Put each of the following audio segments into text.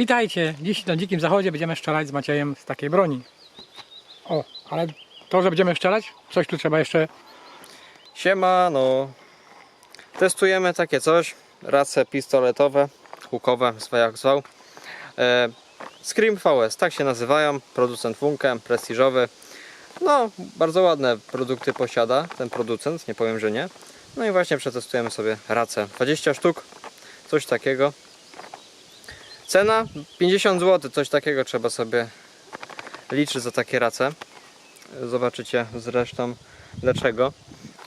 Witajcie! Dziś na Dzikim Zachodzie będziemy strzelać z Maciejem z takiej broni. O, ale to, że będziemy strzelać, coś tu trzeba jeszcze... Siema, no. Testujemy takie coś. Race pistoletowe, łukowe, zwał jak zwał. E, Scream VS, tak się nazywają. Producent Funke, prestiżowy. No, bardzo ładne produkty posiada ten producent, nie powiem, że nie. No i właśnie przetestujemy sobie racę. 20 sztuk, coś takiego. Cena 50 zł, coś takiego trzeba sobie liczyć za takie race. Zobaczycie zresztą dlaczego.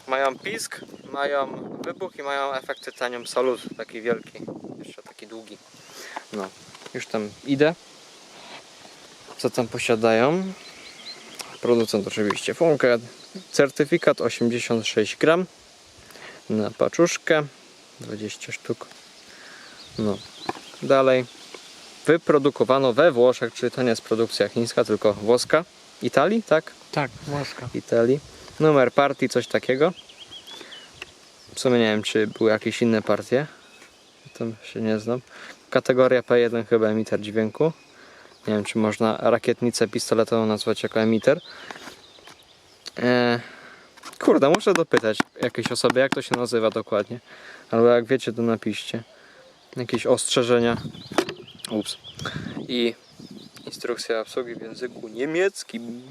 Mają pisk, mają wybuch i mają efekt tytanium salut, taki wielki, jeszcze taki długi. No, już tam idę. Co tam posiadają? Producent oczywiście Funke. Certyfikat 86 gram na paczuszkę, 20 sztuk. No, dalej. Wyprodukowano we Włoszech, czyli to nie jest produkcja chińska, tylko włoska. Italii, tak? Tak, łaska. Italii. Numer partii, coś takiego. W sumie nie wiem, czy były jakieś inne partie. Tam się nie znam. Kategoria P1 chyba emiter dźwięku. Nie wiem, czy można rakietnicę pistoletową nazwać jako emiter. Eee, kurde, muszę dopytać jakiejś osoby, jak to się nazywa dokładnie. Albo jak wiecie, to napiszcie. Jakieś ostrzeżenia. Ups. I instrukcja obsługi w języku niemieckim.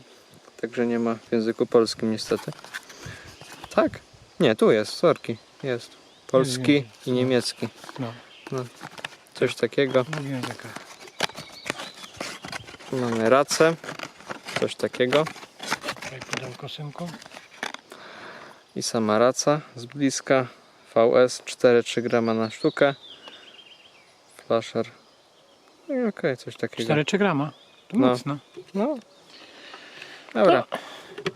Także nie ma w języku polskim niestety. Tak? Nie, tu jest, sorki. Jest. Polski i niemiecki. No, Coś takiego. językach. Tu mamy racę. Coś takiego. Tutaj pudełko synku. I sama raca z bliska. VS 4-3 grama na sztukę. Flasher. No okej, coś takiego. 4-3 grama. To No. mocno. No. Dobra.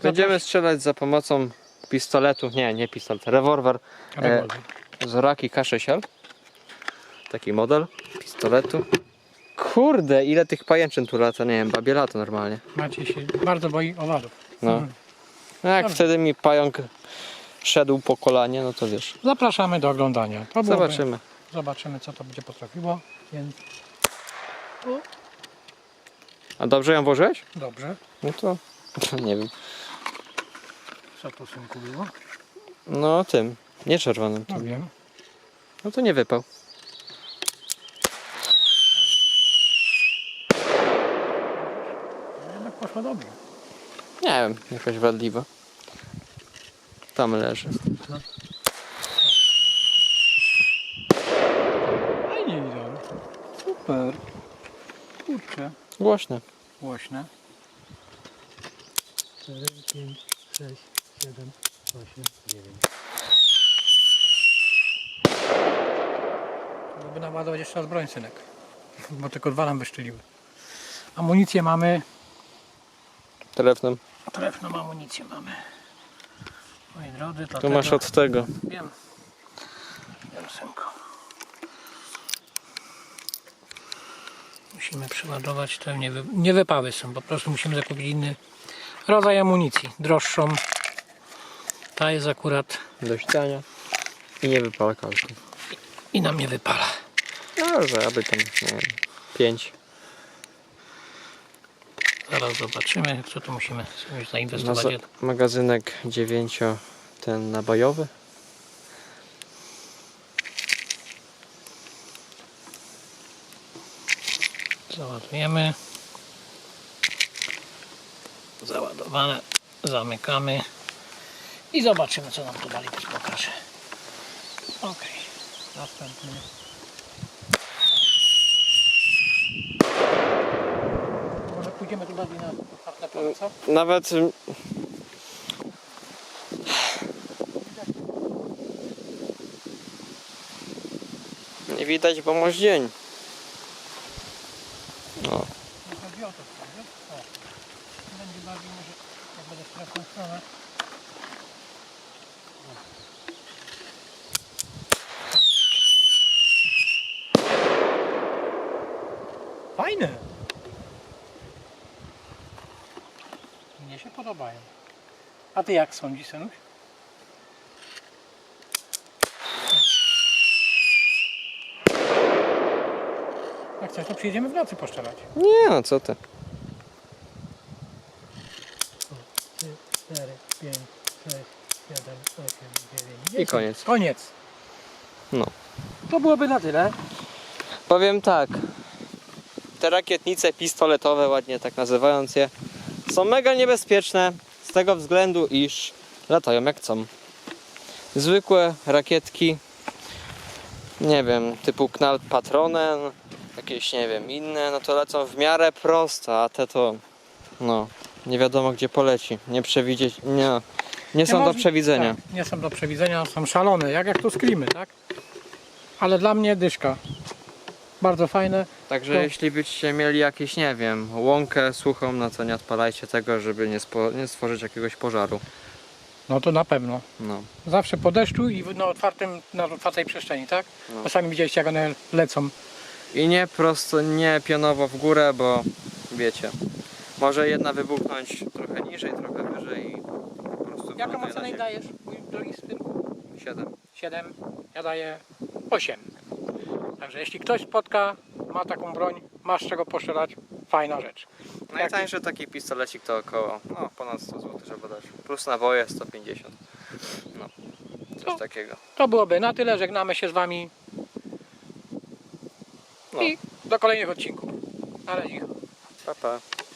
Będziemy strzelać za pomocą pistoletu. Nie, nie pistolet, rewolwer. Rewolwer. Zoraki K6L. Taki model pistoletu. Kurde, ile tych pajęczyn tu lata, nie wiem, babie lata normalnie. Maciej się bardzo boi owadów. No. Mhm. No jak Dobrze. wtedy mi pająk szedł po kolanie, no to wiesz. Zapraszamy do oglądania. To byłoby- Zobaczymy. Zobaczymy, co to będzie potrafiło. Więc A dobrze ją włożyłeś? dobrze. No to nie wiem. Co tu synku było? No tym, nie czerwonym. No Tym. wiem. No to nie wypał. Jednak poszło dobrze. Nie wiem, jakoś wadliwa. Tam leży. Fajnie idą. Super. Kurczę. Głośne. Głośne. 4, 5, 6, 7, 8, 9. Byłby naładować jeszcze raz broń, synek. Bo tylko dwa nam wyszczeliły. Amunicję mamy. Telefon. Trefną amunicję mamy. Moi drodzy, to Tu masz od tego. Wiem. Wiem, synku. Musimy przeładować te nie, wy... nie wypały są, po prostu musimy zakupić inny rodzaj amunicji, droższą. Ta jest akurat Do ściania. I nie wypala kalki. i nam nie wypala. Dobrze, aby tam, nie wiem, 5. Zaraz zobaczymy, co tu musimy zainwestować. Maza- magazynek 9 ten nabojowy. Załadujemy. Załadowane. Zamykamy. I zobaczymy, co nam tu dalej też pokaże. Ok. Następny. Może pójdziemy tu bardziej na pole, co? Nawet mm, nie widać, bo masz dzień. No, chodzi o to? O. Będzie bardziej może, jak będę w stronę. Fajne! Mnie się podobają. A ty jak sądzisz, Senuś? Jak chcesz, to przyjedziemy w nocy poszczelać. Nie no, co ty. 3, 4, 5, 6, 7, 8, 9, 10. I koniec. Koniec. No. To byłoby na tyle. Powiem tak. Te rakietnice pistoletowe, ładnie tak nazywając je, są mega niebezpieczne z tego względu, iż latają jak chcą. Zwykłe rakietki, nie wiem, typu Knall Patronen, jakieś nie wiem, inne, no to lecą w miarę prosto, a te to, no, nie wiadomo gdzie poleci. Nie przewidzieć, nie, nie są do przewidzenia. Tak, nie są do przewidzenia, są szalone, jak jak tu skrimy, tak? Ale dla mnie dyszka. Bardzo fajne. Także To- jeśli byście mieli jakieś, nie wiem, łąkę suchą, no to nie odpalajcie tego, żeby nie, spo, nie stworzyć jakiegoś pożaru. No to na pewno. No. Zawsze po deszczu i w- na otwartym, na otwartej przestrzeni, tak? No. Czasami widzieliście jak one lecą. I nie prosto, nie pionowo w górę, bo wiecie, może jedna wybuchnąć trochę niżej, trochę wyżej i po prostu Jaką na ocenę dajesz, mój drogi syn? Siedem. 7, ja daję 8. Także jeśli ktoś spotka, ma taką broń, masz czego postrzelać, fajna rzecz. Najtańszy taki pistolecik to około, no ponad 100 zł, żeby dać. Plus naboje 150. No, coś No. takiego. To byłoby na tyle, żegnamy się z Wami No, i do kolejnych odcinków. Na razie. pa pa.